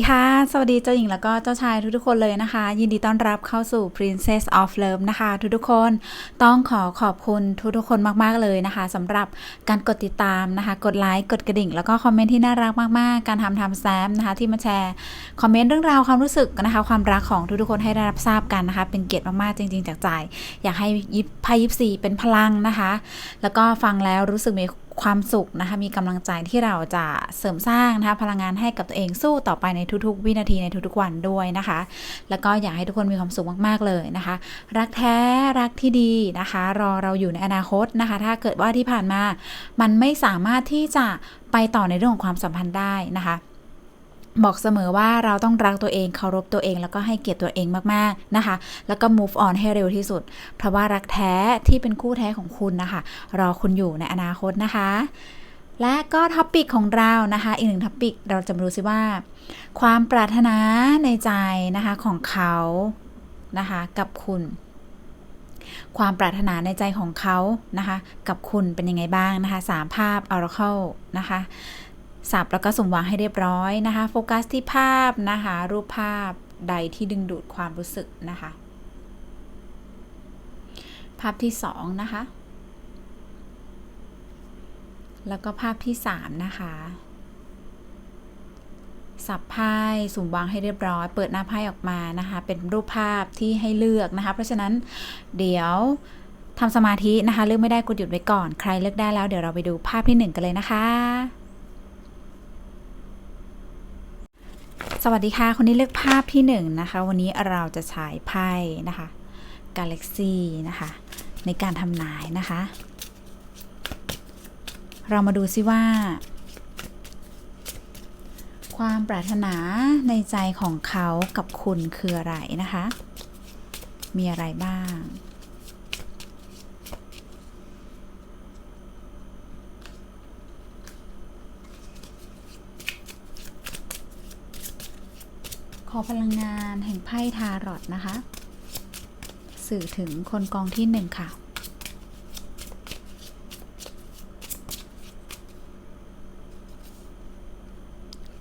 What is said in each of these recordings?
สดีค่ะ สวัสดีเจ้าหญิงแล้วก็เจ้าชายทุกๆคนเลยนะคะ ยินดีต้อนรับเข้าสู่ Princess of Love นะคะ ทุกๆคนต้องขอขอบคุณทุกๆคนมากๆเลยนะคะสำหรับการกดติดตามนะคะ กดไลค์กดกระดิ่ง แล้วก็คอมเมนต์ที่น่ารักมากๆ การทำทำแซมนะคะ ที่มาแชร์คอมเมนต์เรื่องราวความรู้สึกนะคะ ความรักของทุกๆคนให้ได้รับทราบกันนะคะ เป็นเกียรติมากๆจริง ๆ จากใจอยากให้ยิบพ่ยิปซีเป็นพลังนะคะ แล้วก็ฟังแล้วรู้สึกมี ความสุขนะคะ มีกำลังใจที่เราจะเสริมสร้างนะคะพลังงานให้กับตัวเองสู้ต่อไปในทุกๆ วินาทีในทุกๆวันด้วยนะคะ แล้วก็อยากให้ทุกคนมีความสุขมากๆเลยนะคะ รักแท้รักที่ดีนะคะ รอเราอยู่ในอนาคตนะคะ ถ้าเกิดว่าที่ผ่านมา มันไม่สามารถที่จะไปต่อในเรื่องของความสัมพันธ์ได้นะคะ บอกเสมอว่าเราต้องรักตัวเองเคารพตัวเอง แล้วก็ให้เกียรติตัวเองมากๆนะคะ แล้วก็ move on ให้เร็วที่สุด เพราะว่ารักแท้ที่เป็นคู่แท้ของคุณนะคะ รอคุณอยู่ในอนาคตนะคะ และก็ท็อปิกของเรานะคะ อีกหนึ่งท็อปิกเราจะมาดูซิว่า ความปรารถนาในใจนะคะของเขานะคะกับคุณความปรารถนาในใจของเขานะคะ กับคุณเป็นยังไงบ้างนะคะสามภาพ Oracle นะคะ สับแล้วก็สมวางให้เรียบร้อยนะคะ โฟกัสที่ภาพนะคะ รูปภาพใดที่ดึงดูดความรู้สึกนะคะ ภาพที่สองนะคะ แล้วก็ภาพที่สามนะคะ สับไพ่สุ่มวางให้เรียบร้อย เปิดหน้าไพ่ออกมานะคะ เป็นรูปภาพที่ให้เลือกนะคะ เพราะฉะนั้นเดี๋ยวทำสมาธินะคะ เลือกไม่ได้กดหยุดไว้ก่อน ใครเลือกได้แล้วเดี๋ยวเราไปดูภาพที่หนึ่งกันเลยนะคะ สวัสดีค่ะ คนที่เลือกภาพที่หนึ่งนะคะ วันนี้เราจะฉายไพ่นะคะ Galaxy นะคะ ในการทำนายนะคะ เรามาดูซิว่า ความปรารถนาในใจของเขากับคุณคืออะไรนะคะ มีอะไรบ้าง ขอพลังงานแห่งไพ่ทารอตนะคะ สื่อถึงคนกองที่หนึ่งค่ะ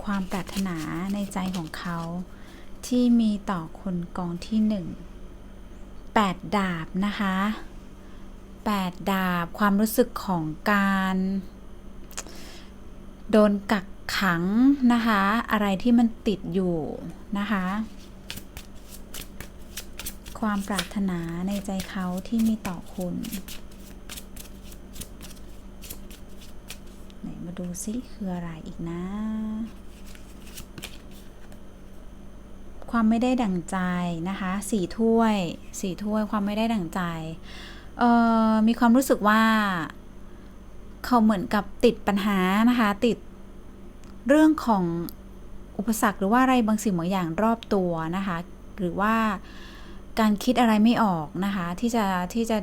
ความปรารถนาในใจของเขา ที่มีต่อคนกองที่หนึ่งแปดดาบนะคะแปดดาบความรู้สึกของการ โดนกัก ขังนะคะ อะไรที่มันติดอยู่นะคะ ความปรารถนาในใจเขาที่มีต่อคุณไหนมาดูซิคืออะไรอีกนะ ความไม่ได้ดั่งใจนะคะสี่ถ้วยสี่ถ้วยความไม่ได้ดั่งใจเอ่อมีความรู้สึกว่า เขาเหมือนกับติดปัญหานะคะ ติด เรื่องของอุปสรรคหรือว่าอะไรบางสิ่งบางอย่างรอบตัวนะคะ หรือว่าการคิดอะไรไม่ออกนะคะ ที่จะที่จะ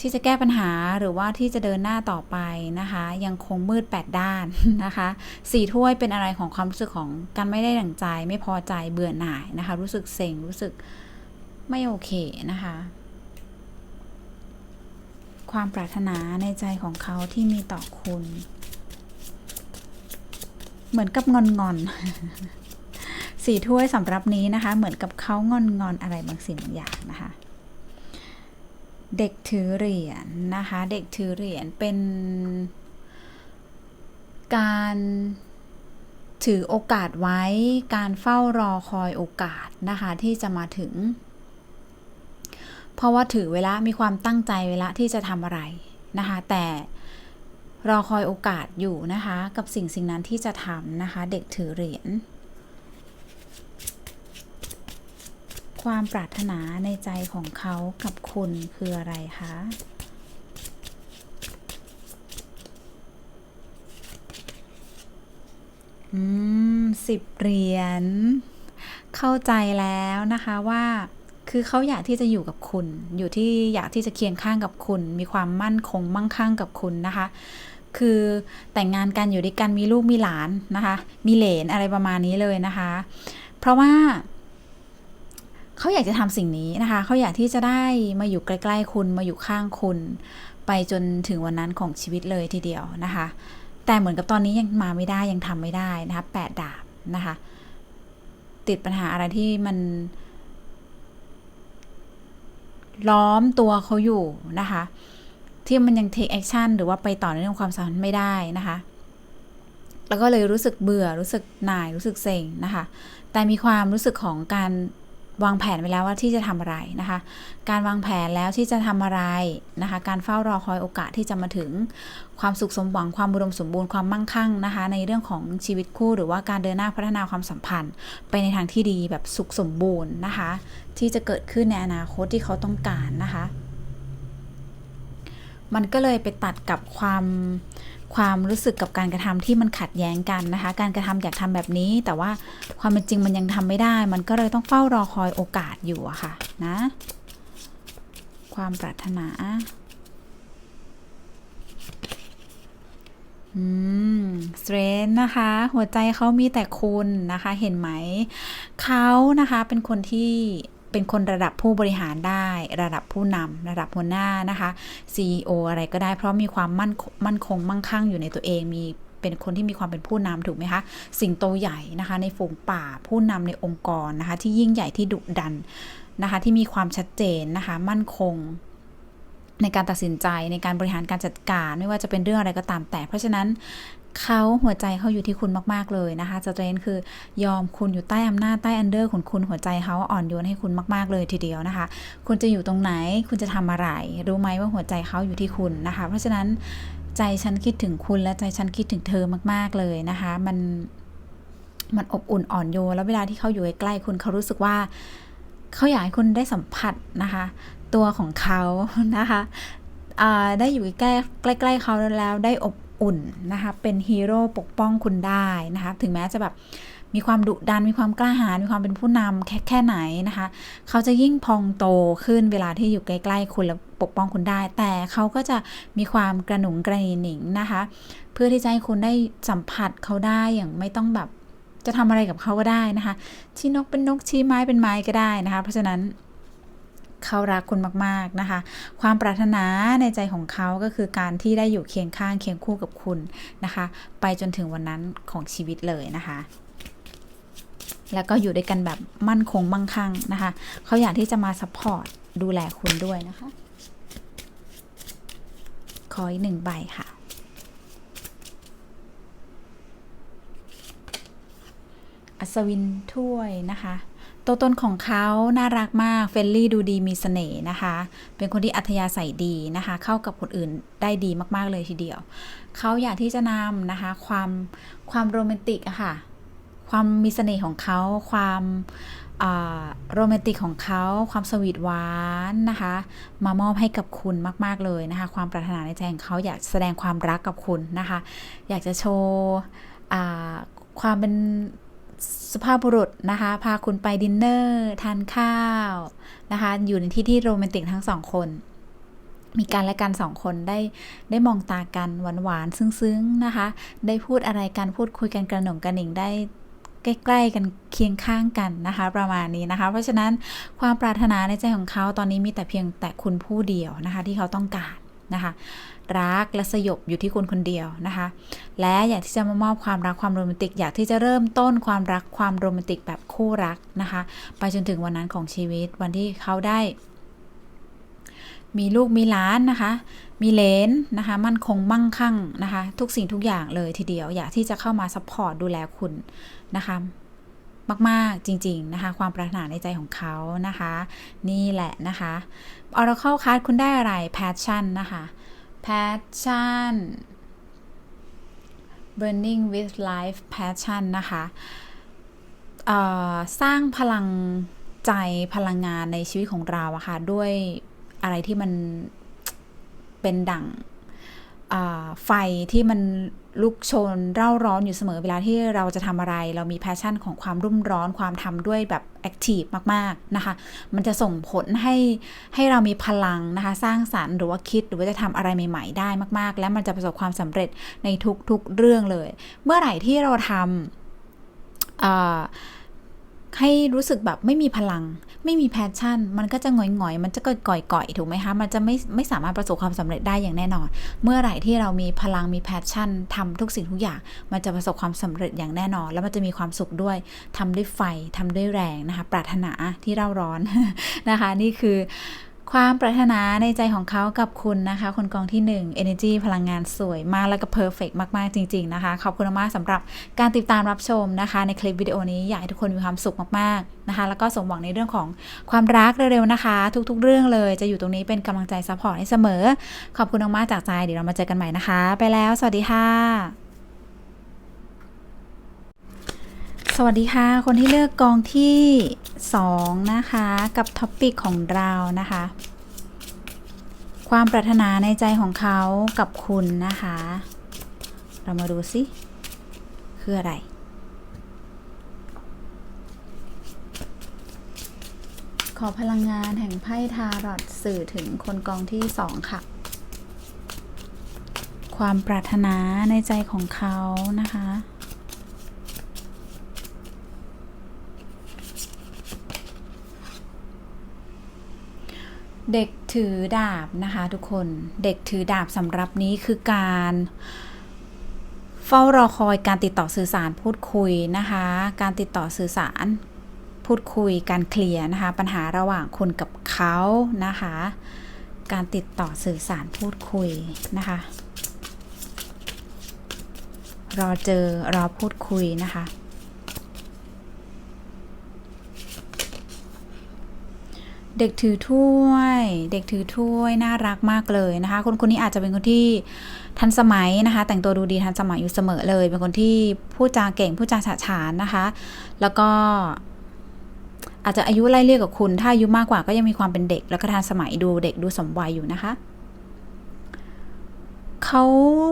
ที่จะแก้ปัญหาหรือว่าที่จะเดินหน้าต่อไปนะคะ ยังคงมืดแปดด้านนะคะสี่ถ้วยเป็นอะไรของความรู้สึกของการไม่ได้ดั่งใจ ไม่พอใจเบื่อหน่ายนะคะ รู้สึกเซ็งรู้สึกไม่โอเคนะคะ ความปรารถนาในใจของเขาที่มีต่อคุณ เหมือนกับงอนงอนสี่ถ้วยสำหรับนี้นะคะ เหมือนกับเขางอนงอนอะไรบางสิ่งบางอย่างนะคะ เด็กถือเหรียญนะคะ เด็กถือเหรียญเป็นการถือโอกาสไว้การเฝ้ารอคอยโอกาสนะคะ ที่จะมาถึง เพราะว่าถือเวลามีความตั้งใจเวลาที่จะทำอะไรนะคะ แต่ รอคอยโอกาสอยู่นะคะ กับสิ่งสิ่งนั้นที่จะทำนะคะ เด็กถือเหรียญความปรารถนาในใจของเขากับคุณคืออะไรคะอืมสิบเหรียญเข้าใจแล้วนะคะว่าคือเขาอยากที่จะอยู่กับคุณ อยู่ที่อยากที่จะเคียงข้างกับคุณ มีความมั่นคงมั่งคั่งกับคุณนะคะ คือแต่งงานกันอยู่ด้วยกันมีลูกมีหลานนะคะ มีเหลนอะไรประมาณนี้เลยนะคะ เพราะว่าเขาอยากจะทำสิ่งนี้นะคะเขาอยากที่จะได้มาอยู่ใกล้ๆคุณมาอยู่ข้างคุณ ไปจนถึงวันนั้นของชีวิตเลยทีเดียวนะคะ แต่เหมือนกับตอนนี้ยังมาไม่ได้ยังทำไม่ได้นะคะแปดดาบนะคะ ติดปัญหาอะไรที่มันล้อมตัวเขาอยู่นะคะ ที่มันยัง take action หรือว่าไปต่อในเรื่องความสัมพันธ์ไม่ได้นะคะ แล้วก็เลยรู้สึกเบื่อรู้สึกหน่ายรู้สึกเซ็งนะคะ แต่มีความรู้สึกของการวางแผนไว้แล้วว่าที่จะทำอะไรนะคะ การวางแผนแล้วที่จะทำอะไรนะคะ การเฝ้ารอคอยโอกาสที่จะมาถึงความสุขสมหวังความบุดมสมบูรณ์ความมั่งคั่งนะคะ ในเรื่องของชีวิตคู่หรือว่าการเดินหน้าพัฒนาความสัมพันธ์ ไปในทางที่ดีแบบสุขสมบูรณ์นะคะ ที่จะเกิดขึ้นในอนาคตที่เขาต้องการนะคะ มันก็เลยไปตัดกับความความรู้สึกกับการกระทำที่มันขัดแย้งกันนะคะ การกระทำอยากทำแบบนี้ แต่ว่าความเป็นจริงมันยังทำไม่ได้ มันก็เลยต้องเฝ้ารอคอยโอกาสอยู่อะค่ะนะ ความปรารถนาอืมสเตรนนะคะ หัวใจเขามีแต่คุณนะคะ เห็นไหม เขานะคะเป็นคนที่ เป็นคนระดับผู้บริหารได้ ระดับผู้นำระดับหัวหน้านะคะ CEO อะไรก็ได้เพราะมีความมั่นมั่นคงมั่งคั่งอยู่ในตัวเองมีเป็นคนที่มีความเป็นผู้นำถูกไหมคะสิงโตใหญ่นะคะในฝูงป่าผู้นำในองค์กรนะคะ ที่ยิ่งใหญ่ที่ดุดันนะคะ ที่มีความชัดเจนนะคะ มั่นคงในการตัดสินใจในการบริหารการจัดการไม่ว่าจะเป็นเรื่องอะไรก็ตามแต่ เพราะฉะนั้น เขาหัวใจเขาอยู่ที่คุณมาก ๆ เลยนะคะสเตรนคือยอมคุณอยู่ใต้อำนาจใต้อันเดอร์ของคุณหัวใจเขาอ่อนโยนให้คุณมากๆเลยทีเดียวนะคะ คุณจะอยู่ตรงไหนคุณจะทำอะไร รู้ไหมว่าหัวใจเขาอยู่ที่คุณนะคะ เพราะฉะนั้นใจฉันคิดถึงคุณและใจฉันคิดถึงเธอมาก ๆเลยนะคะ มันมันอบอุ่นอ่อนโยนแล้วเวลาที่เขาอยู่ใกล้ๆคุณเขารู้สึกว่าเขาอยากให้คุณได้สัมผัสนะคะ ตัวของเขานะคะได้อยู่ใกล้ใกล้ๆเขาแล้วได้อบ อุ่นนะคะเป็นฮีโร่ปกป้องคุณได้นะคะถึงแม้จะแบบมีความดุดันมีความกล้าหาญมีความเป็นผู้นำแค่แค่ไหนนะคะ เขาจะยิ่งพองโตขึ้นเวลาที่อยู่ใกล้ๆคุณแล้วปกป้องคุณได้ แต่เขาก็จะมีความกระหนุงกระหนิงนะคะ เพื่อที่จะให้คุณได้สัมผัสเขาได้อย่างไม่ต้องแบบจะทำอะไรกับเขาก็ได้นะคะชี้นกเป็นนกชี้ไม้เป็นไม้ก็ได้นะคะ เพราะฉะนั้น เขารักคุณมากๆนะคะ ความปรารถนาในใจของเขาก็คือการที่ได้อยู่เคียงข้างเคียงคู่กับคุณนะคะ ไปจนถึงวันนั้นของชีวิตเลยนะคะแล้วก็อยู่ด้วยกันแบบมั่นคงมั่งคั่งนะคะ เขาอยากที่จะมาซัพพอร์ตดูแลคุณด้วยนะคะ ขออีกหนึ่งใบค่ะ อัศวินถ้วยนะคะ ตัวตนของเขาน่ารักมากเฟลลี่ดูดีมีสเสน่ห์นะคะ เป็นคนที่อัธยาศัยดีนะคะ เข้ากับคนอื่นได้ดีมากๆเลยทีเดียว เขาอยากที่จะนำนะคะ ความความโรแมนติกอะค่ะ ความมีเสน่ห์ของเขา ความโรแมนติกของเขา ความสวีทหวานนะคะ มามอบให้กับคุณมาก ๆ เลยนะคะ ความปรารถนาในใจของเขาอยากแสดงความรักกับคุณนะคะ อยากจะโชว์ความเป็น สุภาพบุรุษนะคะ พาคุณไปดินเนอร์ทานข้าวนะคะ อยู่ในที่ที่โรแมนติกทั้งสองคน มีการและกันสองคนได้ได้มองตากันหวานหวานซึ้งๆนะคะ ได้พูดอะไรกันพูดคุยกันกระหน่งกระหนิงได้ใกล้ๆกันเคียงข้างกันนะคะ ประมาณนี้นะคะ เพราะฉะนั้นความปรารถนาในใจของเขาตอนนี้มีแต่เพียงแต่คุณผู้เดียวนะคะ ที่เขาต้องการนะคะ รักและสยบอยู่ที่คุณคนเดียวนะคะ และอยากที่จะมามอบความรักความโรแมนติก อยากที่จะเริ่มต้นความรักความโรแมนติกแบบคู่รักนะคะ ไปจนถึงวันนั้นของชีวิตวันที่เขาได้ มีลูกมีหลานนะคะ มีเลนนะคะ มั่นคงมั่งคั่งนะคะ ทุกสิ่งทุกอย่างเลยทีเดียว อยากที่จะเข้ามาซัพพอร์ตดูแลคุณนะคะมาก ๆ จริง ๆ นะคะ ความปรารถนาในใจของเขานะคะ นี่แหละนะคะ Oracle Card คุณได้อะไร Passion นะคะ passion burning with life passion นะคะสร้างพลังใจพลังงานในชีวิตของเราอะค่ะ ด้วยอะไรที่มันเป็นดั่ง ไฟที่มันลุกโชนเร่าร้อนอยู่เสมอเวลาที่เราจะทำอะไร เรามีแพชชั่นของความรุ่มร้อนความทำด้วยแบบแอคทีฟมากๆนะคะ มันจะส่งผลให้ให้เรามีพลังนะคะ สร้างสารรค์หรือว่าคิดหรือว่าจะทำอะไรใหม่ ๆ ได้มาก ๆ และมันจะประสบความสำเร็จในทุกๆเรื่องเลย เมื่อไหร่ที่เราทำ ให้รู้สึกแบบไม่มีพลัง ไม่มีแพชชั่น มันก็จะหงอยๆ มันจะก่อยๆถูกไหมคะ มันจะไม่ไม่สามารถประสบความสำเร็จได้อย่างแน่นอน เมื่อไหร่ที่เรามีพลังมีแพชชั่นทำทุกสิ่งทุกอย่าง มันจะประสบความสำเร็จอย่างแน่นอน แล้วมันจะมีความสุขด้วยทำด้วยไฟทำด้วยแรงนะคะ ปรารถนาที่เร่าร้อนนะคะ นี่คือ ความปรารถนาในใจของเขากับคุณนะคะ คนกองที่ 1 Energy พลังงานสวยมากแล้วก็ Perfect มาก ๆ จริง ๆ นะคะ ขอบคุณมากๆสำหรับการติดตามรับชมนะคะ ในคลิปวิดีโอนี้ อยากให้ทุกคนมีความสุขมาก ๆ นะคะ แล้วก็สมหวังในเรื่องของความรักเร็ว ๆ นะคะ ทุก ๆ เรื่องเลย จะอยู่ตรงนี้เป็นกำลังใจซัพพอร์ตให้เสมอ ขอบคุณมากๆจากใจ เดี๋ยวเรามาเจอกันใหม่นะคะ ไปแล้ว สวัสดีค่ะ สวัสดีค่ะ คนที่เลือกกองที่ 2 นะคะ กับท็อปปิกของเรานะคะ ความปรารถนาในใจของเขากับคุณนะคะ เรามาดูสิคืออะไร ขอพลังงานแห่งไพ่ทารอตสื่อถึงคนกองที่ 2 ค่ะ ความปรารถนาในใจของเขานะคะ เด็กถือดาบนะคะทุกคนเด็กถือดาบสำหรับนี้คือการเฝ้ารอคอยการติดต่อสื่อสารพูดคุยนะคะ การติดต่อสื่อสารพูดคุยการเคลียร์นะคะ ปัญหาระหว่างคุณกับเขานะคะ การติดต่อสื่อสารพูดคุยนะคะ รอเจอรอพูดคุยนะคะ เด็กถือถ้วย เด็กถือถ้วยน่ารักมากเลยนะคะ คนคนนี้อาจจะเป็นคนที่ทันสมัยนะคะ แต่งตัวดูดีทันสมัยอยู่เสมอเลย เป็นคนที่พูดจาเก่งพูดจาฉะฉานนะคะ แล้วก็อาจจะอายุไล่เรียกกับคุณ ถ้าอายุมากกว่าก็ยังมีความเป็นเด็ก แล้วก็ทันสมัยดูเด็กดูสมวัยอยู่นะคะเขา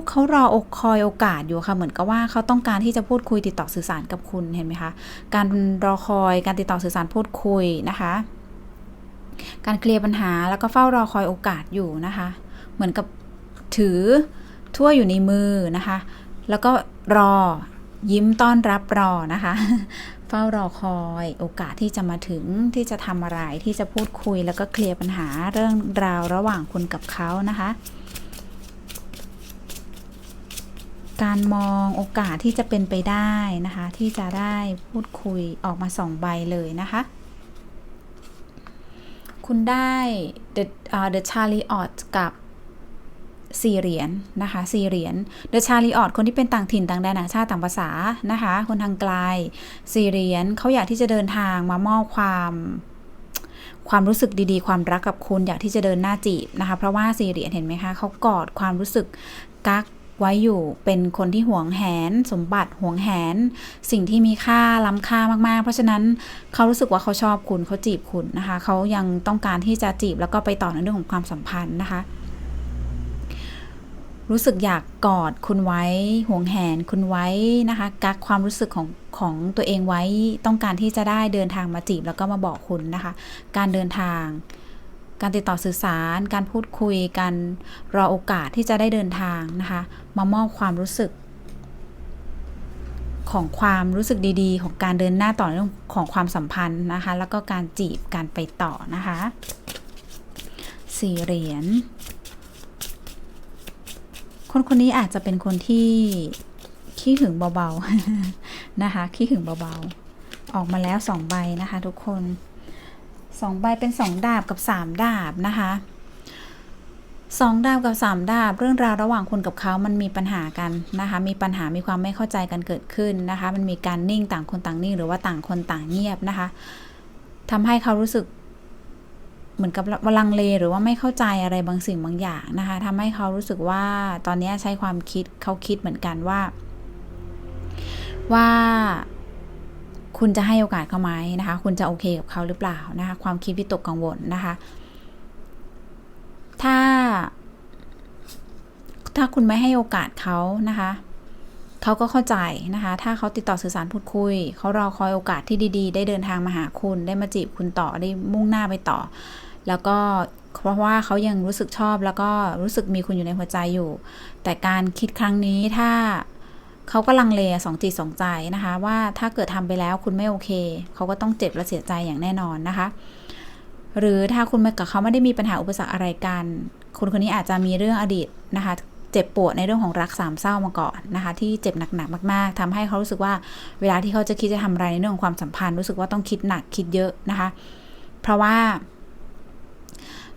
เขารออกคอยโอกาสอยู่ค่ะ เหมือนกับว่าเขาต้องการที่จะพูดคุยติดต่อสื่อสารกับคุณเห็นไหมคะ การรอคอยการติดต่อสื่อสารพูดคุยนะคะ การเคลียร์ปัญหาแล้วก็เฝ้ารอคอยโอกาสอยู่นะคะ เหมือนกับถือถ้วอยู่ในมือนะคะ แล้วก็รอยิ้มต้อนรับรอนะคะ เฝ้ารอคอยโอกาสที่จะมาถึงที่จะทำอะไรที่จะพูดคุยแล้วก็เคลียร์ปัญหาเรื่องราวระหว่างคุณกับเขานะคะ การมองโอกาสที่จะเป็นไปได้นะคะ ที่จะได้พูดคุยออกมาสองใบเลยนะคะ คุณได้ The uh, The Chariot กับสี่เหรียญนะคะสี่เหรียญ The Chariot คนที่เป็นต่างถิ่นต่างแดนต่างชาติต่างภาษานะคะ คนทางไกลสี่เหรียญเขาอยากที่จะเดินทางมามอบความ ความรู้สึกดีๆ ความรักกับคุณอยากที่จะเดินหน้าจีบนะคะ เพราะว่าสี่เหรียญเห็นไหมคะเขากอดความรู้สึกกัก ไว้อยู่เป็นคนที่หวงแหน สมบัติหวงแหน สิ่งที่มีค่าล้ำค่ามากๆ เพราะฉะนั้นเขารู้สึกว่าเขาชอบคุณเขาจีบคุณนะคะเขายังต้องการที่จะจีบแล้วก็ไปต่อในเรื่องของความสัมพันธ์นะคะ รู้สึกอยากกอดคุณไว้ห่วงแหนคุณไว้นะคะกักความรู้สึกของของตัวเองไว้ต้องการที่จะได้เดินทางมาจีบแล้วก็มาบอกคุณนะคะ การเดินทาง การติดต่อสื่อสาร การพูดคุย การรอโอกาสที่จะได้เดินทางนะคะ มามอบความรู้สึก ของความรู้สึกดีๆ ของการเดินหน้าต่อเรื่องของความสัมพันธ์นะคะ แล้วก็การจีบการไปต่อนะคะสี่เหรียญคนคนนี้อาจจะเป็นคนที่ขี้หึงเบาๆนะคะขี้หึงเบาๆ ออกมาแล้วสองใบนะคะทุกคน สองใบเป็นสองดาบกับสามดาบนะคะสองดาบกับสามดาบ เรื่องราวระหว่างคุณกับเขามันมีปัญหากันนะคะ มีปัญหามีความไม่เข้าใจกันเกิดขึ้นนะคะ มันมีการนิ่งต่างคนต่างนิ่ง หรือว่าต่างคนต่างเงียบนะคะทำให้เขารู้สึก เหมือนกับวลังเลหรือว่าไม่เข้าใจอะไรบางสิ่งบางอย่างนะคะทำให้เขารู้สึกว่าตอนนี้ใช้ความคิดเขาคิดเหมือนกันว่า ว่า คุณจะให้โอกาสเขาไหมนะคะ คุณจะโอเคกับเขาหรือเปล่านะคะ ความคิดวิตกกังวลนะคะ ถ้า ถ้าคุณไม่ให้โอกาสเขานะคะเขาก็เข้าใจนะคะ ถ้าเขาติดต่อสื่อสารพูดคุย เขารอคอยโอกาสที่ดีๆ ได้เดินทางมาหาคุณ ได้มาจีบคุณต่อ ได้มุ่งหน้าไปต่อ แล้วก็เพราะว่าเขายังรู้สึกชอบแล้วก็รู้สึกมีคุณอยู่ในหัวใจอยู่ แต่การคิดครั้งนี้ถ้า เขาก็ลังเลสองจิตสองใจนะคะ ว่าถ้าเกิดทำไปแล้วคุณไม่โอเค เขาก็ต้องเจ็บและเสียใจอย่างแน่นอนนะคะ หรือถ้าคุณกับเขาไม่ได้มีปัญหาอุปสรรคอะไรกัน คนคนนี้อาจจะมีเรื่องอดีตนะคะ เจ็บปวดในเรื่องของรักสามเศร้ามาก่อนนะคะ ที่เจ็บหนักๆมาก ๆทำให้เขารู้สึกว่าเวลาที่เขาจะคิดจะทำอะไรในเรื่องของความสัมพันธ์รู้สึกว่าต้องคิดหนักคิดเยอะนะคะ เพราะว่า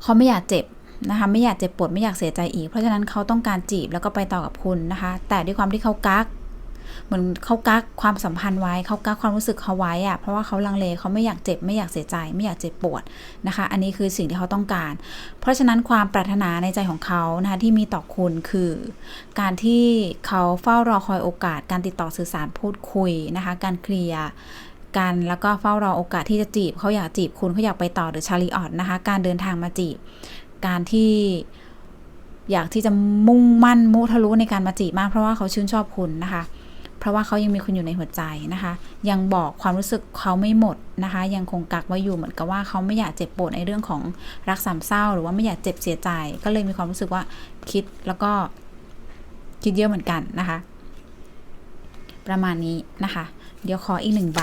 เขาไม่อยากเจ็บนะคะไม่อยากเจ็บปวดไม่อยากเสียใจอีก เพราะฉะนั้นเขาต้องการจีบแล้วก็ไปต่อกับคุณนะคะ แต่ด้วยความที่เขากัก เหมือนเขากักความสัมพันธ์ไว้เขากักความรู้สึกเขาไว้อะเพราะว่าเขาลังเลเขาไม่อยากเจ็บไม่อยากเสียใจ ไม่อยากเจ็บปวดนะคะ อันนี้คือสิ่งที่เขาต้องการ เพราะฉะนั้นความปรารถนาในใจของเขานะคะที่มีต่อคุณคือ การที่เขาเฝ้ารอคอยโอกาส การติดต่อสื่อสารพูดคุยนะคะ การเคลียร์กันแล้วก็เฝ้ารอโอกาสที่จะจีบเขาอยากจีบคุณเขาอยากไปต่อหรือชาลีออดนะคะ การเดินทางมาจีบ การที่อยากที่จะมุ่งมั่นมุทะลุในการมาจีบมากเพราะว่าเขาชื่นชอบคุณนะคะเราะว่าเขายังมีคุณอยู่ในหัวใจนะคะ ยังบอกความรู้สึกเขาไม่หมดนะคะ ยังคงกักไว้อยู่เหมือนกับว่าเขาไม่อยากเจ็บปวดในเรื่องของรักสามเศร้า หรือว่าไม่อยากเจ็บเสียใจ ก็เลยมีความรู้สึกว่าคิดแล้วก็คิดเยอะเหมือนกันนะคะ ประมาณนี้นะคะ เดี๋ยวขออีกหนึ่งใบ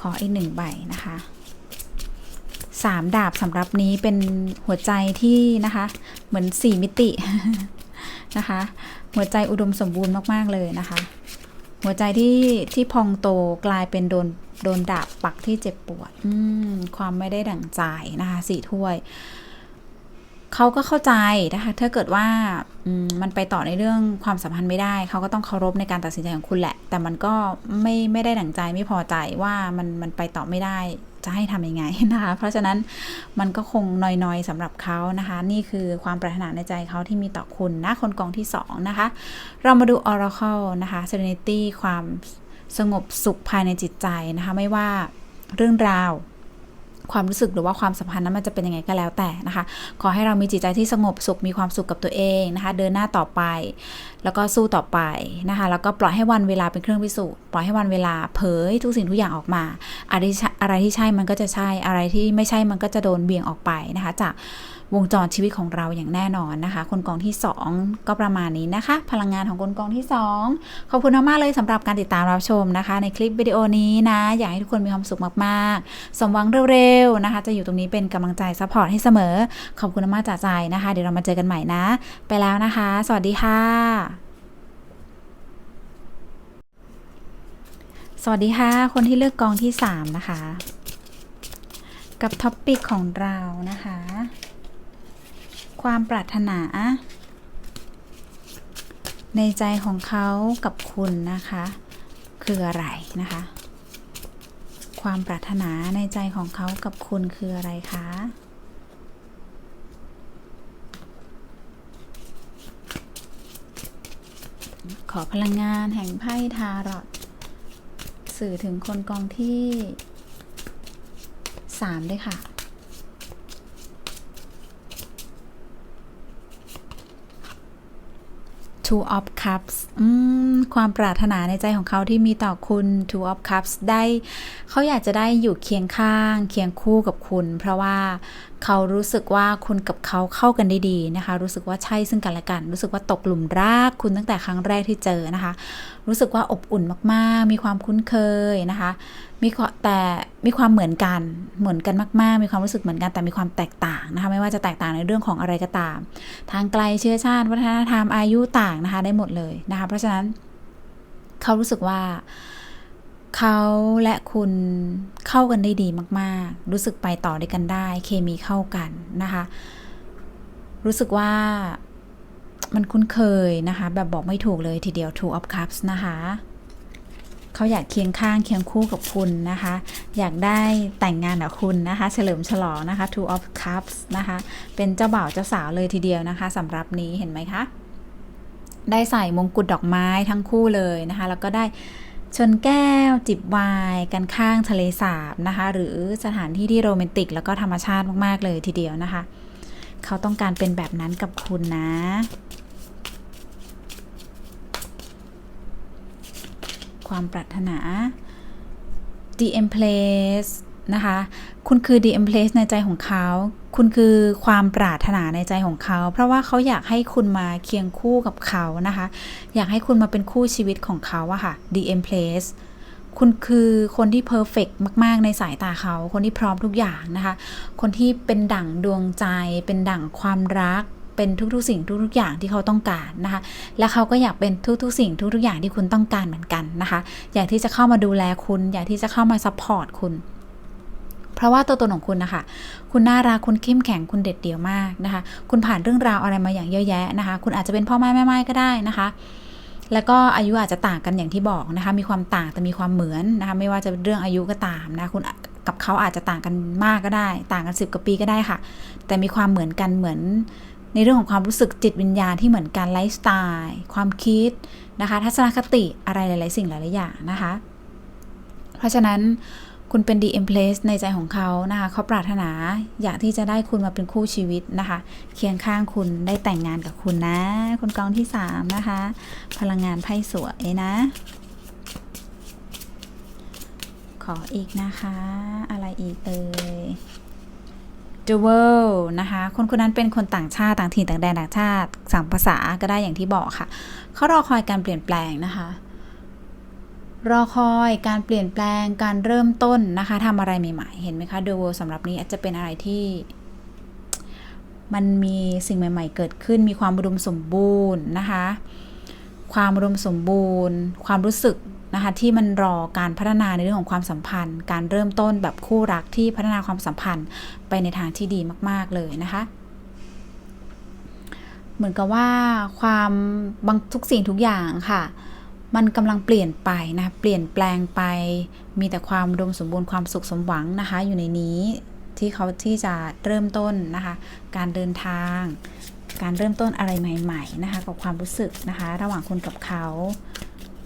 ขออีกหนึ่งใบนะคะสามดาบสำหรับนี้เป็นหัวใจที่นะคะ เหมือนสี่มิติ นะคะ หัวใจอุดมสมบูรณ์มาก ๆ เลยนะคะ หัวใจที่ที่พองโตกลายเป็นโดนโดนดาบปักที่เจ็บปวดอความไม่ได้ดั่งใจนะคะสี่ถ้วยเขาก็เข้าใจนะคะถ้าเกิดว่ามันไปต่อในเรื่องความสัมพันธ์ไม่ได้ เขาก็ต้องเคารพในการตัดสินใจของคุณแหละ แต่มันก็ไม่ไม่ได้ดั่งใจไม่พอใจว่ามันมันไปต่อไม่ได้ จะให้ทำยังไงนะคะ เพราะฉะนั้นมันก็คงน้อยๆสำหรับเขานะคะ นี่คือความปรารถนาในใจเขาที่มีต่อคุณนะคนกองที่ 2 นะคะ เรามาดู Oracle นะคะ Serenity ความสงบสุขภายในจิตใจนะคะ ไม่ว่าเรื่องราวความรู้สึกหรือว่าความสัมพันธ์นั้นมันจะเป็นยังไงก็แล้วแต่นะคะ ขอให้เรามีจิตใจที่สงบสุขมีความสุขกับตัวเองนะคะ เดินหน้าต่อไปแล้วก็สู้ต่อไปนะคะ แล้วก็ปล่อยให้วันเวลาเป็นเครื่องพิสูจน์ ปล่อยให้วันเวลาเผยทุกสิ่งทุกอย่างออกมา อะไรอะไรที่ใช่มันก็จะใช่ อะไรที่ไม่ใช่มันก็จะโดนเบี่ยงออกไปนะคะ จากวงจรชีวิตของเราอย่างแน่นอนนะคะ คนกองที่ 2 ก็ประมาณนี้นะคะ พลังงานของคนกองที่ 2 ขอบคุณมากๆเลยสำหรับการติดตามรับชมนะคะ ในคลิปวิดีโอนี้นะ อยากให้ทุกคนมีความสุขมากๆ สมหวังเร็วๆนะคะ จะอยู่ตรงนี้เป็นกำลังใจซัพพอร์ตให้เสมอ ขอบคุณมากจากใจนะคะ เดี๋ยวเรามาเจอกันใหม่นะ ไปแล้วนะคะ สวัสดีค่ะ สวัสดีค่ะ คนที่เลือกกองที่ 3 นะคะ กับท็อปปิกของเรานะคะ ความปรารถนา ในใจของเขากับคุณนะคะ คืออะไรนะคะ ความปรารถนาในใจของเขากับคุณคืออะไรคะขอพลังงานแห่งไพ่ทารอต สื่อถึงคนกองที่3ด้วยค่ะ Two of Cups ความปรารถนาในใจของเขาที่มีต่อคุณ Two of Cups ได้ เขาอยากจะได้อยู่เคียงข้าง เคียงคู่กับคุณ เพราะว่าเขารู้สึกว่าคุณกับเขาเข้ากันได้ดีนะคะ รู้สึกว่าใช่ซึ่งกันและกัน รู้สึกว่าตกหลุมรักคุณตั้งแต่ครั้งแรกที่เจอนะคะ รู้สึกว่าอบอุ่นมากๆ มีความคุ้นเคยนะคะ มีแต่มีความเหมือนกันเหมือนกันมาก ๆ มีความรู้สึกเหมือนกันแต่มีความแตกต่างนะคะไม่ว่าจะแตกต่างในเรื่องของอะไรก็ตาม ทางไกลเชื้อชาติ วัฒนธรรมอายุต่างนะคะได้หมดเลยนะคะ เพราะฉะนั้นเขารู้สึกว่า เขาและคุณเข้ากันได้ดีมาก ๆ รู้สึกไปต่อด้วยกันได้ เคมีเข้ากันนะคะ รู้สึกว่ามันคุ้นเคยนะคะ แบบบอกไม่ถูกเลยทีเดียว Two of Cups นะคะเขาอยากเคียงข้างเคียงคู่กับคุณนะคะ อยากได้แต่งงานกับคุณนะคะ เฉลิมฉลองนะคะ Two of Cups นะคะ เป็นเจ้าบ่าวเจ้าสาวเลยทีเดียวนะคะสำหรับนี้เห็นไหมคะ ได้ใส่มงกุฎดอกไม้ทั้งคู่เลยนะคะ แล้วก็ได้ ชนแก้วจิบไวน์กันข้างทะเลสาบนะคะ หรือสถานที่ที่โรแมนติกแล้วก็ธรรมชาติมาก ๆ เลยทีเดียวนะคะ เขาต้องการเป็นแบบนั้นกับคุณนะ ความปรารถนา The Empress นะคะ คุณคือ The Empress ในใจของเขา คุณคือความปรารถนาในใจของเขา เพราะว่าเขาอยากให้คุณมาเคียงคู่กับเขานะคะ อยากให้คุณมาเป็นคู่ชีวิตของเขาอะค่ะ DM Place คุณคือคนที่เพอร์เฟกมาก ๆ ในสายตาเขา คนที่พร้อมทุกอย่างนะคะ คนที่เป็นดั่งดวงใจ เป็นดั่งความรัก เป็นทุกๆ สิ่งทุกๆ อย่างที่เขาต้องการนะคะ และเขาก็อยากเป็นทุกๆ สิ่งทุกๆ อย่างที่คุณต้องการเหมือนกันนะคะ อยากที่จะเข้ามาดูแลคุณ อยากที่จะเข้ามาซัพพอร์ตคุณ เพราะว่าตัวตนของคุณนะคะ คุณน่ารัก คุณเข้มแข็ง คุณเด็ดเดี่ยวมากนะคะ คุณผ่านเรื่องราวอะไรมาอย่างเยอะแยะนะคะ คุณอาจจะเป็นพ่อแม่แม่ไม้ก็ได้นะคะ แล้วก็อายุอาจจะต่างกันอย่างที่บอกนะคะ มีความต่างแต่มีความเหมือนนะคะ ไม่ว่าจะเป็นเรื่องอายุก็ตามนะ คุณกับเขาอาจจะต่างกันมากก็ได้ ต่างกันสิบกว่าปีก็ได้ค่ะ แต่มีความเหมือนกันเหมือนในเรื่องของความรู้สึกจิตวิญญาณที่เหมือนกันไลฟ์สไตล์ ความคิดนะคะ ทัศนคติอะไรหลาย ๆ สิ่งหลาย ๆ อย่างนะคะ เพราะฉะนั้น คุณเป็น DM Place ในใจของเขานะคะเขาปรารถนาอยากที่จะได้คุณมาเป็นคู่ชีวิตนะคะ เคียงข้างคุณได้แต่งงานกับคุณนะ คุณกองที่ 3 นะคะ พลังงานไพ่สวยนะ ขออีกนะคะ อะไรอีกเอ่ย The World นะคะ คนคนนั้นเป็นคนต่างชาติต่างถิ่นต่างแดนต่างชาติสั่งภาษาก็ได้อย่างที่บอกค่ะ เขารอคอยการเปลี่ยนแปลงนะคะ รอคอยการเปลี่ยนแปลงการเริ่มต้นนะคะทำอะไรใหม่ๆ เห็นไหมคะ The World สำหรับนี้อาจจะเป็นอะไรที่ มันมีสิ่งใหม่ ๆ เกิดขึ้น มีความอุดมสมบูรณ์นะคะ ความอุดมสมบูรณ์ ความรู้สึกนะคะที่มันรอการพัฒนาในเรื่องของความสัมพันธ์ การเริ่มต้นแบบคู่รักที่พัฒนาความสัมพันธ์ไปในทางที่ดีมาก ๆเลยนะคะเหมือนกับว่าความบางทุกสิ่งทุกอย่างค่ะ มันกำลังเปลี่ยนไปนะ เปลี่ยนแปลงไป มีแต่ความอุดมสมบูรณ์ความสุขสมหวังนะคะ อยู่ในนี้ที่เขาที่จะเริ่มต้นนะคะ การเดินทาง การเริ่มต้นอะไรใหม่ ๆ นะคะ กับความรู้สึกนะคะ ระหว่างคุณกับเขา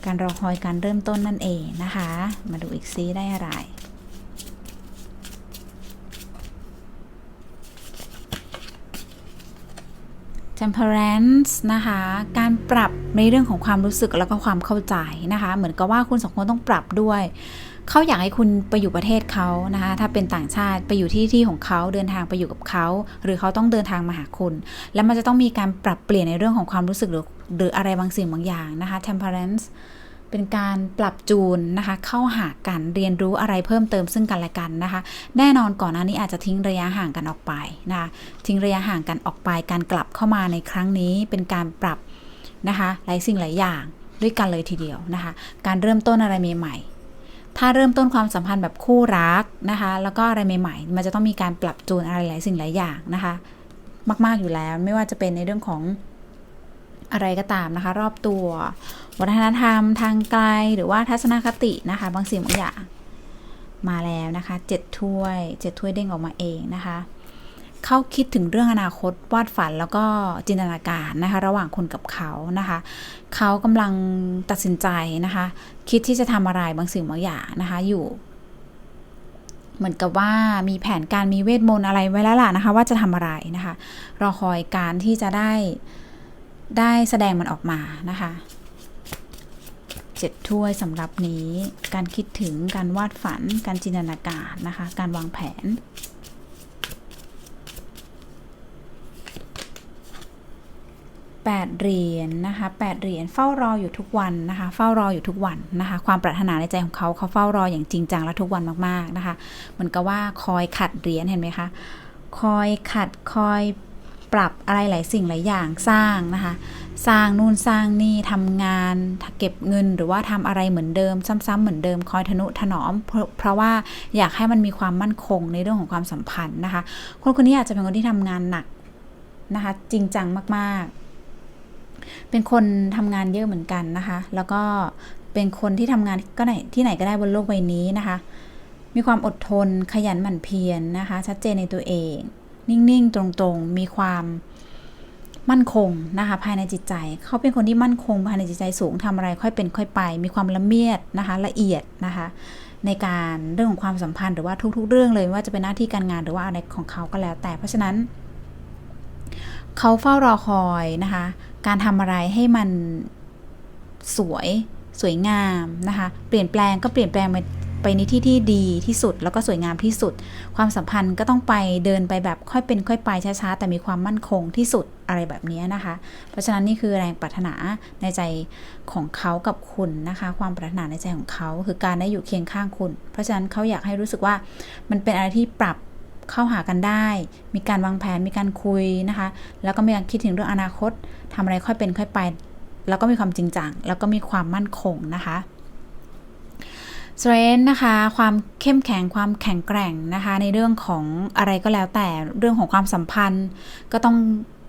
การรอคอยการเริ่มต้นนั่นเองนะคะ มาดูอีกซีได้อะไร temperance นะคะ การปรับในเรื่องของความรู้สึกแล้วก็ความเข้าใจนะคะ เหมือนกับว่าคุณสองคนต้องปรับด้วย เขาอยากให้คุณไปอยู่ประเทศเขานะคะ ถ้าเป็นต่างชาติไปอยู่ที่ที่ของเขาเดินทางไปอยู่กับเขา หรือเขาต้องเดินทางมาหาคุณ แล้วมันจะต้องมีการปรับเปลี่ยนในเรื่องของความรู้สึกหรือหรืออะไรบางสิ่งบางอย่างนะคะ temperance เป็นการปรับจูนนะคะ เข้าหากันเรียนรู้อะไรเพิ่มเติมซึ่งกันและกันนะคะ แน่นอนก่อนหน้านี้อาจจะทิ้งระยะห่างกันออกไปนะคะทิ้งระยะห่างกันออกไป การกลับเข้ามาในครั้งนี้เป็นการปรับนะคะหลายสิ่งหลายอย่างด้วยกันเลยทีเดียวนะคะ การเริ่มต้นอะไรใหม่ๆถ้าเริ่มต้นความสัมพันธ์แบบคู่รักนะคะ แล้วก็อะไรใหม่ๆ มันจะต้องมีการปรับจูนอะไรหลายสิ่งหลายอย่างนะคะ มาก ๆอยู่แล้วไม่ว่าจะเป็นในเรื่องของอะไรก็ตามนะคะ รอบตัว วัฒนธรรมทางไกลหรือว่าทัศนคตินะคะ บางสิ่งบางอย่างมาแล้วนะคะเจ็ดถ้วยเจ็ดถ้วยเด้งออกมาเองนะคะเขาคิดถึงเรื่องอนาคตวาดฝันแล้วก็จินตนาการนะคะ ระหว่างคนกับเขานะคะเขากำลังตัดสินใจนะคะ คิดที่จะทำอะไรบางสิ่งบางอย่างนะคะ อยู่ เหมือนกับว่ามีแผนการมีเวทมนต์อะไรไว้แล้วล่ะนะคะ ว่าจะทำอะไรนะคะ รอคอยการที่จะได้ได้แสดงมันออกมานะคะ เจ็ดถ้วยสำหรับนี้ การคิดถึงการวาดฝัน การจินตนาการนะคะ การวางแผนแปดเหรียญนนะคะแปดเหรียญเฝ้ารออยู่ทุกวันนะคะ เฝ้ารออยู่ทุกวันนะคะ ความปรารถนาในใจของเขาเขาเฝ้ารออย่างจริงจังและทุกวันมากๆนะคะ เหมือนกับว่าคอยขัดเหรียญเห็นไหมคะ คอยขัดคอยปรับอะไรหลายสิ่งหลายอย่างสร้างนะคะ สร้างนู่นสร้างนี่ทำงานเก็บเงินหรือว่าทำอะไรเหมือนเดิม ซ้ำๆเหมือนเดิมคอยทนุถนอมเพราะเพราะว่าอยากให้มันมีความมั่นคงในเรื่องของความสัมพันธ์นะคะ คนคนนี้อาจจะเป็นคนที่ทำงานหนักนะคะจริงจังมากๆ เป็นคนทำงานเยอะเหมือนกันนะคะ แล้วก็เป็นคนที่ทำงานก็ไหนที่ไหนก็ได้บนโลกใบนี้นะคะ มีความอดทนขยันหมั่นเพียรนนะคะ ชัดเจนในตัวเอง นิ่งๆ ตรงๆ มีความ มั่นคงนะคะภายในจิตใจ เขาเป็นคนที่มั่นคงภายในจิตใจสูงทำอะไรค่อยเป็นค่อยไป มีความละเมียดนะคะละเอียดนะคะในการเรื่องของความสัมพันธ์หรือว่าทุก ๆ เรื่องเลยว่าจะเป็นหน้าที่การงานหรือว่าอะไรของเขาก็แล้ว แต่เพราะฉะนั้น เขาเฝ้ารอคอยนะคะการทำอะไรให้มันสวยสวยงามนะคะ เปลี่ยนแปลงก็เปลี่ยนแปลงไป ไปในที่ที่ดีที่สุด แล้วก็สวยงามที่สุด ความสัมพันธ์ก็ต้องไปเดินไปแบบค่อยเป็นค่อยไปช้าๆแต่มีความมั่นคงที่สุดอะไรแบบนี้นะคะ เพราะฉะนั้นนี่คือแรงปรารถนาในใจของเขากับคุณนะคะ ความปรารถนาในใจของเขาคือการได้อยู่เคียงข้างคุณ เพราะฉะนั้นเขาอยากให้รู้สึกว่ามันเป็นอะไรที่ปรับเข้าหากันได้ มีการวางแผน มีการคุยนะคะ แล้วก็มีการคิดถึงเรื่องอนาคตทำอะไรค่อยเป็นค่อยไป แล้วก็มีความจริงจัง แล้วก็มีความมั่นคงนะคะ s t r e n g t h นะคะ ความเข้มแข็งความแข็งแกร่งนะคะ ในเรื่องของอะไรก็แล้วแต่เรื่องของความสัมพันธ์ ก็ต้อง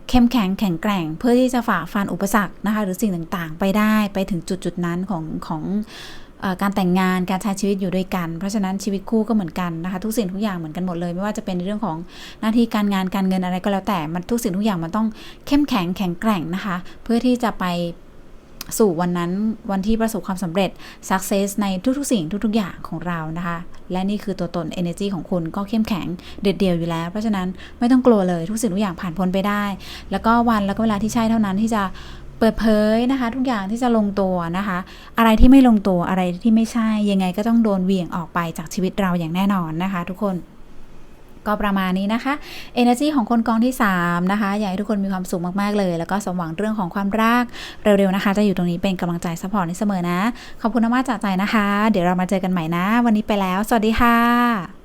เข้มแข็งแข็งแกร่ง เพื่อที่จะฝ่าฟันอุปสรรคนะคะ หรือสิ่งต่างๆ ไปได้ไปถึงจุดจุดๆนั้นของของอการแต่งงานการใช้ชีวิตอยู่ด้วยกัน เพราะฉะนั้นชีวิตคู่ก็เหมือนกันนะคะ ทุกสิ่งทุกอย่างเหมือนกันหมดเลย ไม่ว่าจะเป็นในเรื่องของหน้าที่การงานการเงินอะไรก็แล้วแต่มันทุกสิ่งทุกอย่างมันต้องเข้มแข็งแข็งแกร่งนะคะ เพื่อที่จะไป สู่วันนั้นวันที่ประสบความสำเร็จ success ในทุกๆ สิ่งทุกๆ อย่างของเรานะคะ และนี่คือตัวตน energy ของคุณก็เข้มแข็งเด็ดเดี่ยวอยู่แล้ว เพราะฉะนั้นไม่ต้องกลัวเลยทุกสิ่งทุกอย่างผ่านพ้นไปได้ แล้วก็วันแล้วก็เวลาที่ใช่เท่านั้นที่จะเปิดเผยนะคะ ทุกอย่างที่จะลงตัวนะคะ อะไรที่ไม่ลงตัวอะไรที่ไม่ใช่ยังไงก็ต้องโดนเหวี่ยงออกไปจากชีวิตเราอย่างแน่นอนนะคะ ทุกคน ก็ประมาณนี้นะคะ Energy ของคนกองที่ 3 นะคะ อยากให้ทุกคนมีความสุขมาก ๆ เลย แล้วก็สมหวังเรื่องของความรัก เร็ว ๆ นะคะ จะอยู่ตรงนี้เป็นกำลังใจซัพพอร์ตให้เสมอนะ ขอบคุณมากจากใจนะคะ เดี๋ยวเรามาเจอกันใหม่นะ วันนี้ไปแล้ว สวัสดีค่ะ